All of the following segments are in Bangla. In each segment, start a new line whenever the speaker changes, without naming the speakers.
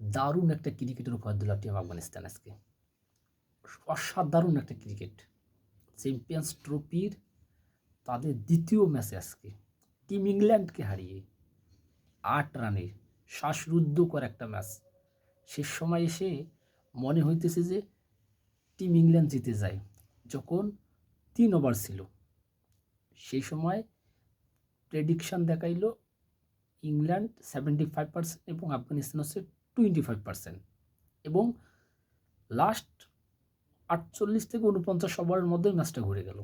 দারুণ একটা ক্রিকেটের উপহার দিল টিম আফগানিস্তান আজকে। অসাধারণ একটা ক্রিকেট। চ্যাম্পিয়ন্স ট্রফির তাদের দ্বিতীয় ম্যাচে আজকে টিম ইংল্যান্ডকে হারিয়ে আট রানে শ্বাসরুদ্ধকর একটা ম্যাচ। শেষ সময় এসে মনে হইতেছে যে টিম ইংল্যান্ড জিতে যায়, যখন তিন ওভার ছিল। সেই সময় প্রেডিকশান দেখাইলো ইংল্যান্ড সেভেন্টি ফাইভ পার্সেন্ট এবং আফগানিস্তান হচ্ছে টোয়েন্টি ফাইভ পার্সেন্ট এবং লাস্ট আটচল্লিশ থেকে উনপঞ্চাশ ওভারের মধ্যে ম্যাচটা ঘুরে গেল।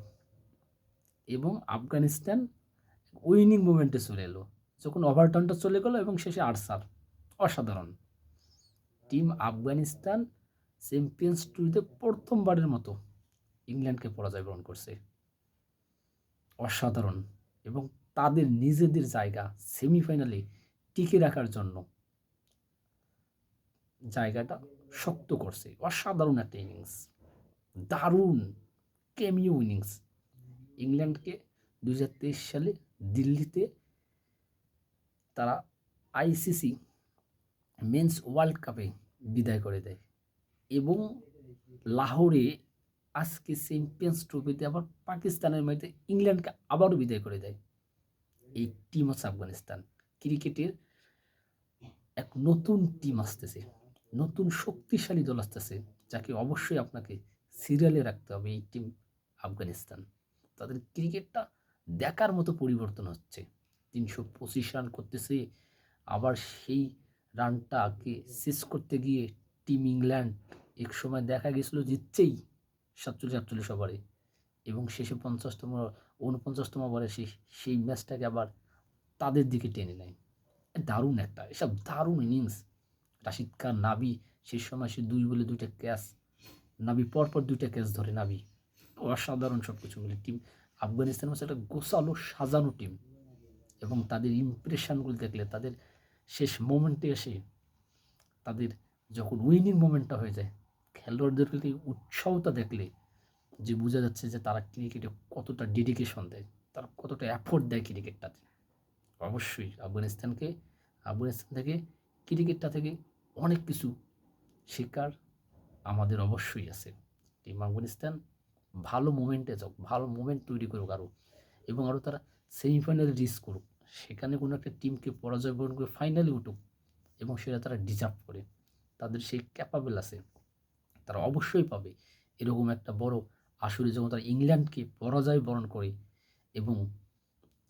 এবং আফগানিস্তান উইনিং মুভমেন্টে চলে এলো, যখন ওভারটার্নটা চলে গেল এবং শেষে আটসার অসাধারণ। টিম আফগানিস্তান চ্যাম্পিয়ন্স ট্রফিতে প্রথমবারের মতো ইংল্যান্ডকে পরাজয় বরণ করছে। অসাধারণ এবং তাদের নিজেদের জায়গা সেমিফাইনালে টিকে রাখার জন্য জায়গাটা শক্ত করছে। অসাধারণ একটা ইনিংস দারুণ কেমিও ইনিংস ইংল্যান্ডকে দুই হাজার তেইশ সালে দিল্লিতে তারা আইসিসি মেন্স ওয়ার্ল্ড কাপে বিদায় করে দেয় এবং লাহোরে আজকে চ্যাম্পিয়ন্স ট্রফিতে আবার পাকিস্তানের মাটিতে ইংল্যান্ডকে আবারও বিদায় করে দেয় এই টিম হচ্ছে আফগানিস্তান ক্রিকেটের এক নতুন টিম আসতেছে। নতুন শক্তিশালী দল আসতেছে, যাকে অবশ্যই আপনাকে সিরিয়ালে রাখতে হবে এই টিম আফগানিস্তান। তাদের ক্রিকেটটা দেখার মতো পরিবর্তন হচ্ছে। তিনশো পঁচিশ রান করতেছে, আবার সেই রানটাকে শেষ করতে গিয়ে টিম ইংল্যান্ড এক সময় দেখা গেছিল জিতছেই সাতচল্লিশ আটচল্লিশ ওভারে এবং শেষে পঞ্চাশতম উনপঞ্চাশতম ওভারে সেই সেই ম্যাচটাকে আবার তাদের দিকে টেনে নেয়। দারুণ একটা, এসব দারুণ ইনিংস রাশিদ খান নাবি সেই সময় সে দুই বলে দুইটা ক্যাচ নাবি পরপর দুইটা ক্যাচ ধরে নাবি অসাধারণ সব কিছু মিলে টিম আফগানিস্তান হচ্ছে একটা গোসালো সাজানো টিম এবং তাদের ইমপ্রেশনগুলো দেখলে তাদের শেষ মোমেন্টে এসে তাদের যখন উইনিং মোমেন্টটা হয়ে যায়, খেলোয়াড়দের প্রতি উৎসাহতা দেখলে যে বোঝা যাচ্ছে যে তারা ক্রিকেটে কতটা ডেডিকেশন দেয়, তারা কতটা অ্যাফোর্ট দেয় ক্রিকেটটাতে অবশ্যই আফগানিস্তানকে, আফগানিস্তান থেকে ক্রিকেটটা থেকে অনেক কিছু শেখার আমাদের অবশ্যই আছে। টিম আফগানিস্তান ভালো মোমেন্টে যাক, ভালো মোমেন্ট তৈরি করুক আরও এবং আরও তারা সেমিফাইনালে রিস্ক করুক। সেখানে কোনো একটা টিমকে পরাজয় বরণ করে ফাইনালে উঠুক এবং সেটা তারা ডিজার্ভ করে। তাদের সেই ক্যাপাবেল আছে, তারা অবশ্যই পাবে। এরকম একটা বড় আসরে যখন তারা ইংল্যান্ডকে পরাজয় বরণ করে এবং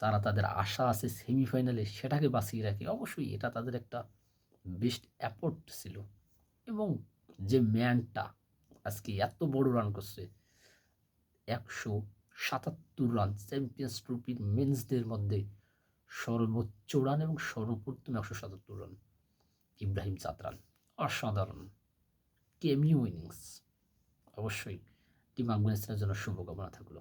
তারা তাদের আশা আছে সেমিফাইনালে সেটাকে বাঁচিয়ে রাখে, অবশ্যই এটা তাদের একটা বেস্ট অ্যাপোর্ট ছিল। এবং যে ম্যানটা আজকে এত বড় রান করছে, একশো সাতাত্তর রান চ্যাম্পিয়ন্স ট্রফির মেন্সদের মধ্যে সর্বোচ্চ রান এবং সর্বপ্রথম একশো সাতাত্তর রান ইব্রাহিম চাতরান। অসাধারণ। কেমিও ইনিংস অবশ্যই টিম আফগানিস্তানের জন্য শুভকামনা থাকল।